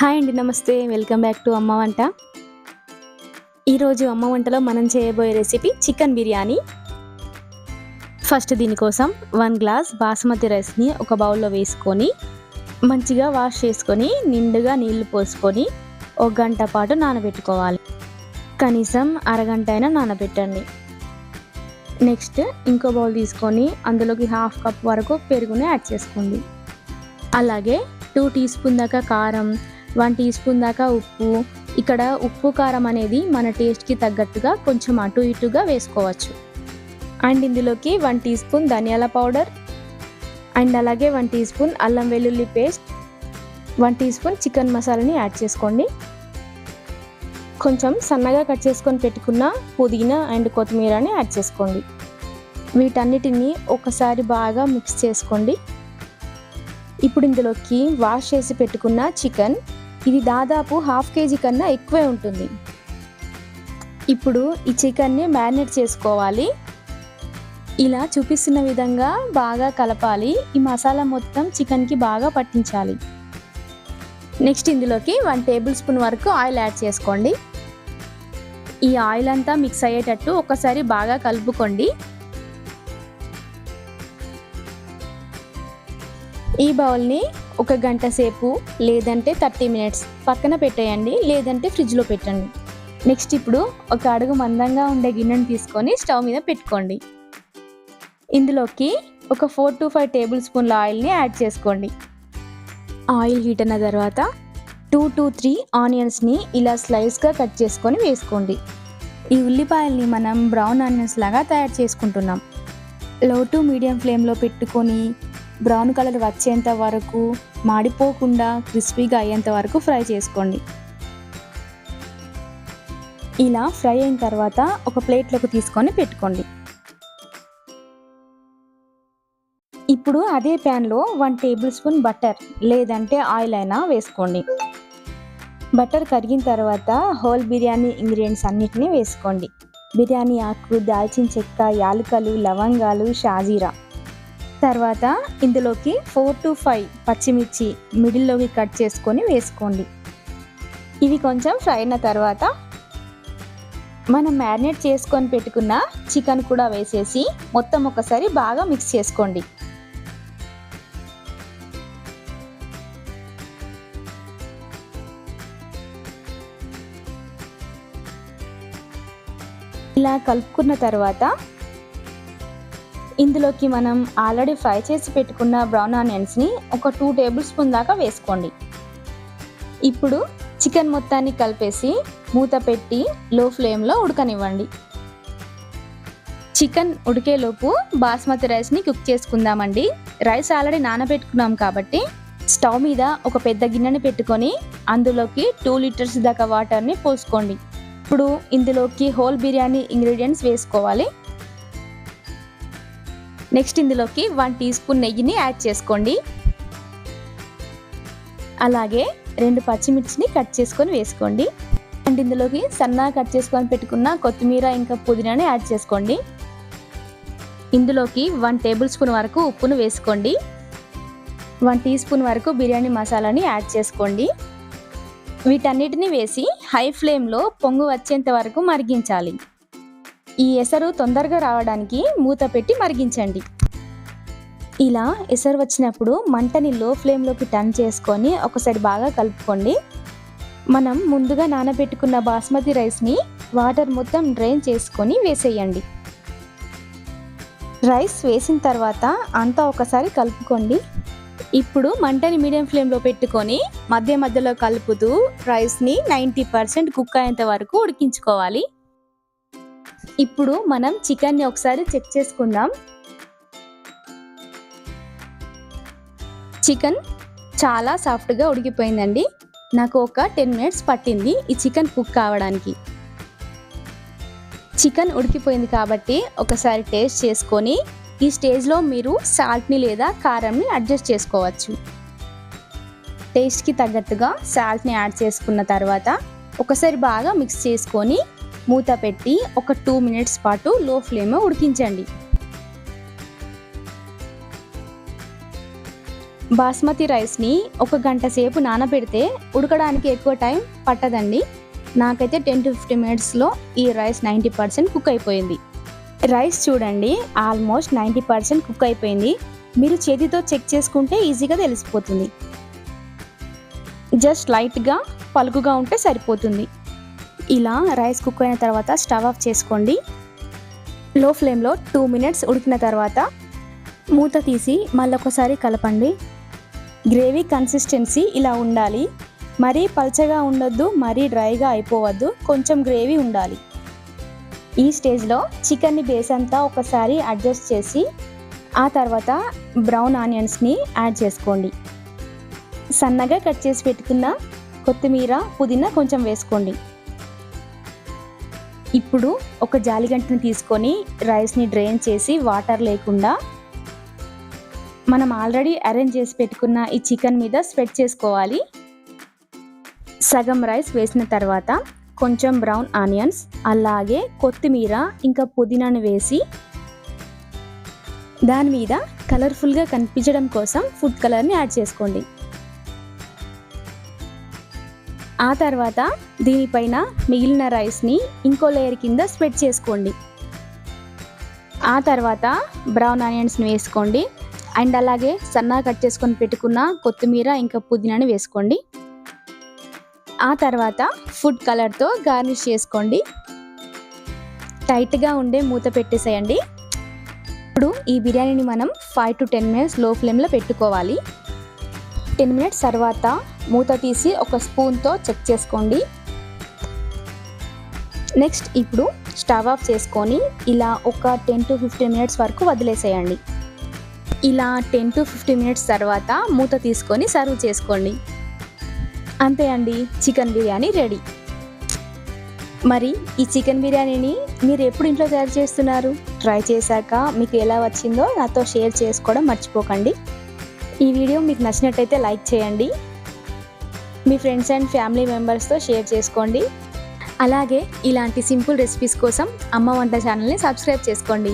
Hi అండి నమస్తే. Welcome back to అమ్మ వంట. ఈరోజు అమ్మ వంటలో మనం చేయబోయే రెసిపీ చికెన్ బిర్యానీ. ఫస్ట్ దీనికోసం వన్ గ్లాస్ బాస్మతి రైస్ని ఒక బౌల్లో వేసుకొని మంచిగా వాష్ చేసుకొని నిండుగా నీళ్ళు పోసుకొని ఒక గంట పాటు నానబెట్టుకోవాలి. కనీసం అరగంట అయినా నానబెట్టండి. నెక్స్ట్ ఇంకో బౌల్ తీసుకొని అందులోకి హాఫ్ కప్ వరకు పెరుగుని యాడ్ చేసుకోండి. అలాగే టూ టీ స్పూన్ దాకా కారం వన్ టీ స్పూన్ దాకా ఉప్పు. ఇక్కడ ఉప్పు కారం అనేది మన టేస్ట్కి తగ్గట్టుగా కొంచెం అటు ఇటుగా వేసుకోవచ్చు. అండ్ ఇందులోకి వన్ టీ స్పూన్ ధనియాల పౌడర్. అండ్ అలాగే వన్ టీ స్పూన్ అల్లం వెల్లుల్లి paste. One teaspoon chicken మసాలాని యాడ్ చేసుకోండి. కొంచెం సన్నగా కట్ చేసుకొని పెట్టుకున్న పుదీనా అండ్ కొత్తిమీరని యాడ్ చేసుకోండి. వీటన్నిటిని ఒకసారి బాగా మిక్స్ చేసుకోండి. ఇప్పుడు ఇందులోకి వాష్ చేసి పెట్టుకున్న చికెన్. ఇది దాదాపు హాఫ్ కేజీ కన్నా ఎక్కువే ఉంటుంది. ఇప్పుడు ఈ చికెన్ని మ్యారినేట్ చేసుకోవాలి. ఇలా చూపిస్తున్న విధంగా బాగా కలపాలి. ఈ మసాలా మొత్తం చికెన్కి బాగా పట్టించాలి. నెక్స్ట్ ఇందులోకి వన్ టేబుల్ స్పూన్ వరకు ఆయిల్ యాడ్ చేసుకోండి. ఈ ఆయిల్ అంతా మిక్స్ అయ్యేటట్టు ఒకసారి బాగా కలుపుకోండి. ఈ బౌల్ని ఒక గంట సేపు లేదంటే థర్టీ మినిట్స్ పక్కన పెట్టేయండి లేదంటే ఫ్రిడ్జ్లో పెట్టండి. నెక్స్ట్ ఇప్పుడు ఒక అడుగు మందంగా ఉండే గిన్నెను తీసుకొని స్టవ్ మీద పెట్టుకోండి. ఇందులోకి ఒక ఫోర్ టు ఫైవ్ టేబుల్ స్పూన్ల ఆయిల్ని యాడ్ చేసుకోండి. ఆయిల్ హీట్ అయిన తర్వాత టూ టు త్రీ ఆనియన్స్ని ఇలా స్లైస్గా కట్ చేసుకొని వేసుకోండి. ఈ ఉల్లిపాయల్ని మనం బ్రౌన్ ఆనియన్స్ లాగా తయారు చేసుకుంటున్నాం. లో టు మీడియం ఫ్లేమ్లో పెట్టుకొని బ్రౌన్ కలర్ వచ్చేంత వరకు మాడిపోకుండా క్రిస్పీగా అయ్యేంత వరకు ఫ్రై చేసుకోండి. ఇలా ఫ్రై అయిన తర్వాత ఒక ప్లేట్లోకి తీసుకొని పెట్టుకోండి. ఇప్పుడు అదే ప్యాన్లో వన్ టేబుల్ స్పూన్ బటర్ లేదంటే ఆయిల్ అయినా వేసుకోండి. బటర్ కరిగిన తర్వాత హోల్ బిర్యానీ ఇంగ్రీడియంట్స్ అన్నిటినీ వేసుకోండి. బిర్యానీ ఆకు దాల్చిన చెక్క యాలకలు లవంగాలు షాజీరా. తర్వాత ఇందులోకి ఫోర్ టు ఫైవ్ పచ్చిమిర్చి మిడిల్లోకి కట్ చేసుకొని వేసుకోండి. ఇవి కొంచెం ఫ్రై అయిన తర్వాత మనం మ్యారినేట్ చేసుకొని పెట్టుకున్న చికెన్ కూడా వేసేసి మొత్తం ఒకసారి బాగా మిక్స్ చేసుకోండి. ఇలా కలుపుకున్న తర్వాత ఇందులోకి మనం ఆల్రెడీ ఫ్రై చేసి పెట్టుకున్న బ్రౌన్ ఆనియన్స్ని ఒక టూ టేబుల్ స్పూన్ దాకా వేసుకోండి. ఇప్పుడు చికెన్ మొత్తాన్ని కలిపేసి మూత పెట్టి లో ఫ్లేమ్లో ఉడకనివ్వండి. చికెన్ ఉడికేలోపు బాస్మతి రైస్ని కుక్ చేసుకుందామండి. రైస్ ఆల్రెడీ నానబెట్టుకున్నాం కాబట్టి స్టవ్ మీద ఒక పెద్ద గిన్నెని పెట్టుకొని అందులోకి టూ లీటర్స్ దాకా వాటర్ని పోసుకోండి. ఇప్పుడు ఇందులోకి హోల్ బిర్యానీ ఇంగ్రీడియంట్స్ వేసుకోవాలి. నెక్స్ట్ ఇందులోకి వన్ టీ స్పూన్ నెయ్యిని యాడ్ చేసుకోండి. అలాగే రెండు పచ్చిమిర్చిని కట్ చేసుకొని వేసుకోండి. అండ్ ఇందులోకి సన్నగా కట్ చేసుకొని పెట్టుకున్న కొత్తిమీర ఇంకా పుదీనాని యాడ్ చేసుకోండి. ఇందులోకి వన్ టేబుల్ స్పూన్ వరకు ఉప్పును వేసుకోండి. వన్ టీ స్పూన్ వరకు బిర్యానీ మసాలాని యాడ్ చేసుకోండి. వీటన్నిటిని వేసి హై ఫ్లేమ్లో పొంగు వచ్చేంత వరకు మరిగించాలి. ఈ ఎసరు తొందరగా రావడానికి మూత పెట్టి మరిగించండి. ఇలా ఎసరు వచ్చినప్పుడు మంటని లో ఫ్లేమ్లోకి టర్న్ చేసుకొని ఒకసారి బాగా కలుపుకోండి. మనం ముందుగా నానబెట్టుకున్న బాస్మతి రైస్ని వాటర్ మొత్తం డ్రైన్ చేసుకొని వేసేయండి. రైస్ వేసిన తర్వాత అంతా ఒకసారి కలుపుకోండి. ఇప్పుడు మంటని మీడియం ఫ్లేమ్లో పెట్టుకొని మధ్య మధ్యలో కలుపుతూ రైస్ని నైంటీ పర్సెంట్ కుక్ అయ్యేంత వరకు ఉడికించుకోవాలి. ఇప్పుడు మనం చికెన్ని ఒకసారి చెక్ చేసుకుందాం. చికెన్ చాలా సాఫ్ట్గా ఉడికిపోయిందండి. నాకు ఒక టెన్ మినిట్స్ పట్టింది ఈ చికెన్ కుక్ కావడానికి. చికెన్ ఉడికిపోయింది కాబట్టి ఒకసారి టేస్ట్ చేసుకొని ఈ స్టేజ్లో మీరు సాల్ట్ని లేదా కారంని అడ్జస్ట్ చేసుకోవచ్చు. టేస్ట్కి తగ్గట్టుగా సాల్ట్ని యాడ్ చేసుకున్న తర్వాత ఒకసారి బాగా మిక్స్ చేసుకొని మూత పెట్టి ఒక టూ మినిట్స్ పాటు లో ఫ్లేమ్ ఉడికించండి. బాస్మతి రైస్ని ఒక గంట సేపు నానబెడితే ఉడకడానికి ఎక్కువ టైం పట్టదండి. నాకైతే టెన్ టు ఫిఫ్టీన్ మినిట్స్లో ఈ రైస్ నైంటీ పర్సెంట్ కుక్ అయిపోయింది. రైస్ చూడండి ఆల్మోస్ట్ నైంటీ పర్సెంట్ కుక్ అయిపోయింది. మీరు చేతితో చెక్ చేసుకుంటే ఈజీగా తెలిసిపోతుంది. జస్ట్ లైట్గా పలుకుగా ఉంటే సరిపోతుంది. ఇలా రైస్ కుక్ అయిన తర్వాత స్టవ్ ఆఫ్ చేసుకోండి. లో ఫ్లేమ్లో టూ మినిట్స్ ఉడికిన తర్వాత మూత తీసి మళ్ళొకసారి కలపండి. గ్రేవీ కన్సిస్టెన్సీ ఇలా ఉండాలి. మరీ పల్చగా ఉండొద్దు మరీ డ్రైగా అయిపోవద్దు కొంచెం గ్రేవీ ఉండాలి. ఈ స్టేజ్లో చికెన్ని బేస్ అంతా ఒకసారి అడ్జస్ట్ చేసి ఆ తర్వాత బ్రౌన్ ఆనియన్స్ని యాడ్ చేసుకోండి. సన్నగా కట్ చేసి పెట్టుకున్న కొత్తిమీర పుదీనా కొంచెం వేసుకోండి. ఇప్పుడు ఒక జాలిగంటని తీసుకొని రైస్ని డ్రైన్ చేసి వాటర్ లేకుండా మనం ఆల్రెడీ అరేంజ్ చేసి పెట్టుకున్న ఈ చికెన్ మీద స్ప్రెడ్ చేసుకోవాలి. సగం రైస్ వేసిన తర్వాత కొంచెం బ్రౌన్ ఆనియన్స్ అలాగే కొత్తిమీర ఇంకా పుదీనాను వేసి దాని మీద కలర్ఫుల్గా కనిపించడం కోసం ఫుడ్ కలర్ని యాడ్ చేసుకోండి. ఆ తర్వాత దీనిపైన మిగిలిన రైస్ని ఇంకో లేయర్ కింద స్ప్రెడ్ చేసుకోండి. ఆ తర్వాత బ్రౌన్ ఆనియన్స్ని వేసుకోండి. అండ్ అలాగే సన్నగా కట్ చేసుకొని పెట్టుకున్న కొత్తిమీర ఇంకా పుదీనాని వేసుకోండి. ఆ తర్వాత ఫుడ్ కలర్తో గార్నిష్ చేసుకోండి. టైట్గా ఉండే మూత పెట్టేసేయండి. ఇప్పుడు ఈ బిర్యానీని మనం ఫైవ్ టు టెన్ మినిట్స్లో ఫ్లేమ్లో పెట్టుకోవాలి. టెన్ మినిట్స్ తర్వాత మూత తీసి ఒక స్పూన్తో చెక్ చేసుకోండి. నెక్స్ట్ ఇప్పుడు స్టవ్ ఆఫ్ చేసుకొని ఇలా ఒక టెన్ టు ఫిఫ్టీన్ మినిట్స్ వరకు వదిలేసేయండి. ఇలా టెన్ టు ఫిఫ్టీన్ మినిట్స్ తర్వాత మూత తీసుకొని సర్వ్ చేసుకోండి. అంతే అండి చికెన్ బిర్యానీ రెడీ. మరి ఈ చికెన్ బిర్యానీని మీరు ఎప్పుడు ఇంట్లో తయారు చేస్తున్నారు? ట్రై చేశాక మీకు ఎలా వచ్చిందో నాతో షేర్ చేసుకోవడం మర్చిపోకండి. ఈ వీడియో మీకు నచ్చినట్టయితే లైక్ చేయండి. మీ ఫ్రెండ్స్ అండ్ ఫ్యామిలీ మెంబర్స్తో షేర్ చేసుకోండి. అలాగే ఇలాంటి సింపుల్ రెసిపీస్ కోసం అమ్మ వంట ఛానల్ని సబ్స్క్రైబ్ చేసుకోండి.